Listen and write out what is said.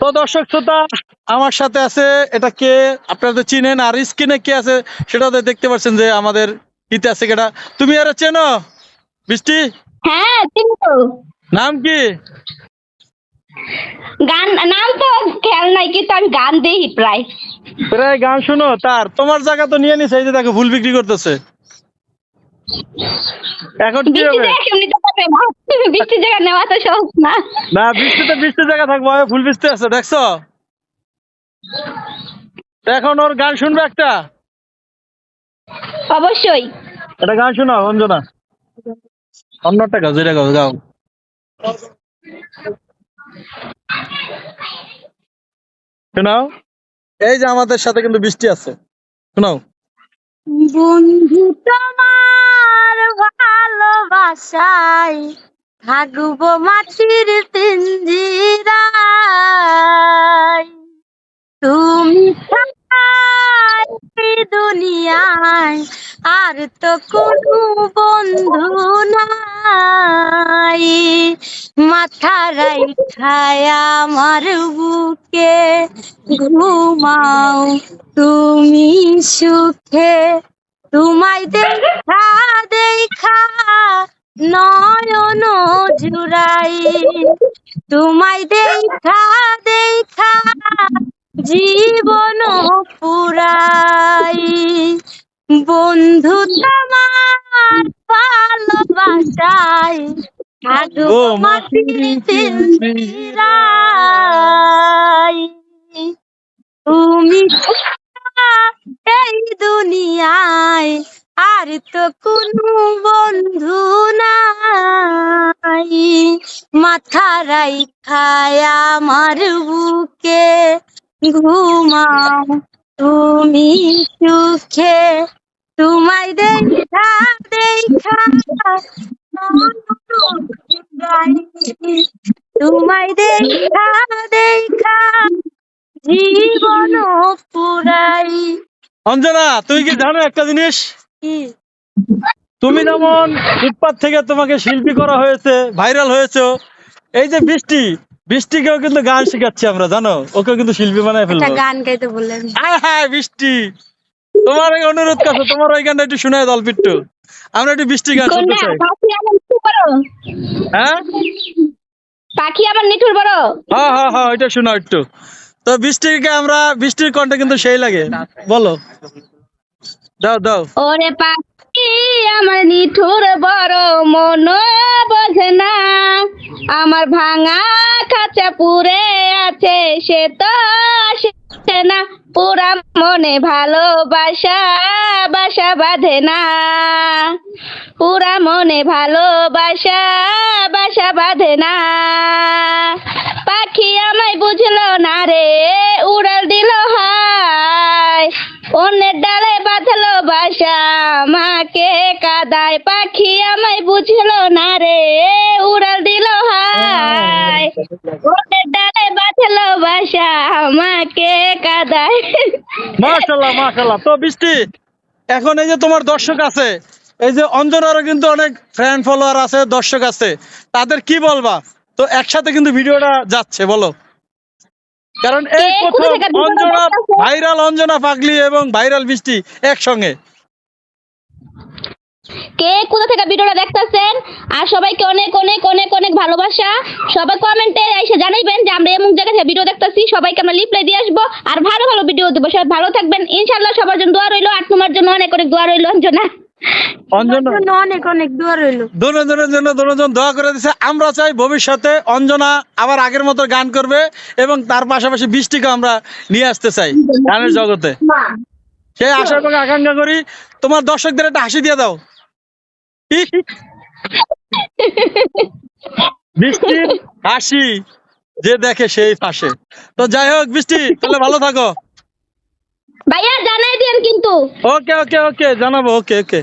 তো দর্শক শ্রোতা আমার সাথে আছে এটা কে? আপনারা তো চিনেন আর স্ক্রিনে কে আছে সেটা তো দেখতে পাচ্ছেন যে আমাদের ইতে আছে কেটা তুমি আর চেনো? বৃষ্টি হ্যাঁ চিনি তো। নাম কি? গান নাম তো খেয়াল নাই কিন্তু আমি গান দিই প্রায়। প্রায় গান শুনো তার। তোমার জায়গা তো নিয়ে নিছে এই যে দেখো ফুল বিক্রি করতেছে। এখন কি হবে? জায়গা কেমনি তো পাবে না বৃষ্টির জায়গা নেওয়া তো সহজ না। না বৃষ্টিতে বৃষ্টির জায়গা থাকব ফুল বৃষ্টি আছে দেখছ? এখন ওর গান শুনবে একটা? অবশ্যই। একটা গান শোনাও অঞ্জনা। অন্য একটা গাও যেটা গাও গাও। শোনাও? এই যে আমাদের সাথে কিন্তু বৃষ্টি আছে। শোনাও। বন্ধু তোমার ভালোবাসায় থাকব মাটির পিঞ্জিরায়। তুমি দুনিয়ায়, আর তো কোনো বন্ধু নাই। মাথা রাইখায় আমার বুকে, ঘুমাও তুমি সুখে। তোমায় দেখা দেখা নয়ন জুড়াই। তোমায় দেখা দেখা জীবন পুরাই। বন্ধু তোমার ভালোবাসায় থাকব মাটির মাটির তুমি এই দুনিয়ায় আর তো কোনো বন্ধু নাই। মাথা রাইখায় আমার বুকে, ঘুমাও তুমি সুখে। তোমায় দেখা দেখা, তোমায় দেখা দেখা জীবন পুরাই। অঞ্জনা, তুই কি জানো একটা জিনিস? তুমি যেমন ফুটপাত থেকে তোমাকে শিল্পী করা হয়েছে ভাইরাল হয়েছে এই যে বৃষ্টি বৃষ্টিকেও কিন্তু গান শেখাচ্ছি আমরা জানো? ওকে কিন্তু শিল্পী বানায় একটা ফেলব। গান গাইতে বললেন। হ্যাঁ হ্যাঁ বৃষ্টি! তোমার এই অনুরোধ করছ তোমার ওই গানটা একটু শোনায় দল পিট্টু। আমরা একটু বৃষ্টি গান শুনতে চাই। হ্যাঁ? পাখি আবার নিঠুর বড়। হ্যাঁ হ্যাঁ হ্যাঁ ওইটা শোনাও একটু। তো বৃষ্টিকে আমরা বৃষ্টির কণ্ঠে কিন্তু সেই লাগে। বলো। দাও দাও। ওরে পাখি, আমার নিঠুর বড় মন বোঝে না। আমার ভাঙা খাঁচা পুরে আছে, সে তো আসে না। পুরা মনে ভালোবাসা, বাসা বাঁধে না। পুরা মনে ভালোবাসা, বাসা বাঁধে না। পাখি আমায় বুঝলো না রে, উড়াল দিল হায়। অন্যের ডালে বাঁধলো বাসা আমাকে কাদায় পাখি আমায় বুঝলো না রে, উড়াল দিল বাঁধলো বাসা কাদায়। মাশাল্লাহ মাশাল্লাহ তো বৃষ্টি, এখন এই যে তোমার দর্শক আছে, এই যে অঞ্জনারও কিন্তু অনেক ফ্যান ফলোয়ার আছে, দর্শক আছে। তাদের কি বলবা? তো একসাথে কিন্তু ভিডিওটা যাচ্ছে, বলো। কারণ এই প্রথম অঞ্জনা ভাইরাল অঞ্জনা পাগলি এবং ভাইরাল বৃষ্টি একসঙ্গে। কে কোথা থেকে ভিডিওটা দেখতেছেন? আর সবাইকে অনেক অনেক অনেক অনেক ভালোবাসা। সবাই কমেন্টে এসে জানাইবেন যে আমরা এমন জায়গা থেকে ভিডিও দেখতেছি সবাইকে আমরা রিপ্লাই দিয়ে আসব আর ভালো ভালো ভিডিও দেবো। সবাই ভালো থাকবেন। ইনশাল্লাহ সবার জন্য দোয়া রইল। আর তোমার জন্য অনেক অনেক দোয়া রইল অঞ্জনা। অঞ্জনা অনেক অনেক দোয়া রইল। দুজনের জন্য দুজন দোয়া করে দিছে। আমরা চাই ভবিষ্যতে অঞ্জনা আবার আগের মতো গান করবে এবং তার পাশাপাশি বৃষ্টিকে আমরা নিয়ে আসতে চাই গানের জগতে। সেই আশা এবং আকাঙ্ক্ষা করি তোমার দর্শকদের একটা হাসি দিয়ে দাও। বৃষ্টির হাসি যে দেখে সেই ফাঁসে। তো যাই হোক বৃষ্টি তাহলে ভালো থাকো। ভাইয়া জানাই দিন কিন্তু। ওকে ওকে ওকে জানাব ওকে ওকে।